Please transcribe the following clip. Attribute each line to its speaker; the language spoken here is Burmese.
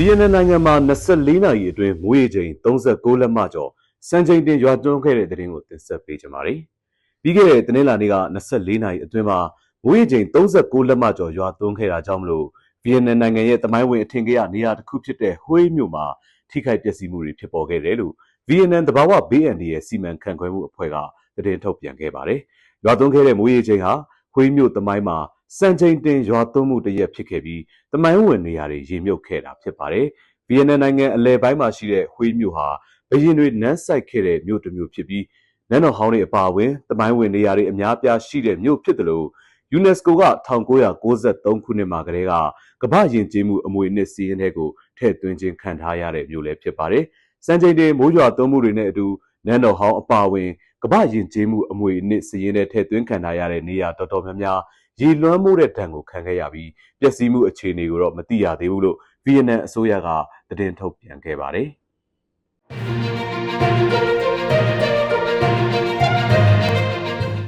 Speaker 1: ဗီယက်နမ်နိုင်ငံမှာ24နာရီအတွင်းမိုးရေချိန်36လက်မကျော်စံချိန်တင်ရွာသွန်းခဲ့တဲ့တဲ့တင်ကိုတင်ဆက်ပေးကြပါမယ်။ပြီးခဲ့တဲ့တနင်္လာနေ့က24နာရီအတွင်းမှာမိုးရေချိန်36လက်မကျော်ရွာသွန်းခဲ့တာကြောင့်မလို့ဗီယက်နမ်နိုင်ငံရဲ့တမိုင်းဝင်အထင်ကရနေရာတစ်ခုဖြစ်တဲ့ဟွေးမြို့မှာထိခိုက်ပျက်စီးမှုတွေဖြစ်ပေါ်ခဲ့တယ်လို့ဗီယက်နမ်တဘာဝဘေးအန္တရာယ်စီမံခန့်ခွဲမှုအဖွဲ့ကသတင်းထုတ်ပြန်ခဲ့ပါတယ်။ရွာသွန်းခဲ့တဲ့မိုးရေချိန်ဟာဟွေးမြို့တမိုင်းမှာ စံချိန်တင်ရွာသွန်းမှုတစ်ရက်ဖြစ်ခဲ့ပြီးတမိုင်းဝင်နေရာတွေရေမြုပ်ခဲ့တာဖြစ်ပါတယ်။ဗီယက်နမ်နိုင်ငံအလဲပိုင်းမှာရှိတဲ့ဟွေးမြို့ဟာဘရင်တွေနန်းဆိုင်ခဲ့တဲ့မြို့တစ်မြို့ဖြစ်ပြီးနန်းတော်ဟောင်းတွေအပါအဝင်တမိုင်းဝင်နေရာတွေအများပြားရှိတဲ့မြို့ဖြစ်တယ်လို့ UNESCO က1993ခုနှစ်မှာကတည်းကကမ္ဘာယဉ်ကျေးမှုအမွေအနှစ်စီးရင်တဲ့ကိုထည့်သွင်းခြင်းခံထားရတဲ့မြို့လည်းဖြစ်ပါတယ်။စံချိန်တင်မိုးရွာသွန်းမှုတွေနဲ့အတူနန်းတော်ဟောင်းအပါအဝင်ကမ္ဘာယဉ်ကျေးမှုအမွေအနှစ်စီးရင်တဲ့ထည့်သွင်းခံထားရတဲ့နေရာတော်တော်များများ ရေလွှမ်းမိုးတဲ့ဒဏ်ကိုခံခဲ့ရပြီးပျက်စီးမှုအခြေအနေကိုတော့မသိရသေးဘူးလို့ဗီယက်နမ်အစိုးရကသတင်းထုတ်ပြန်ခဲ့ပါတယ်။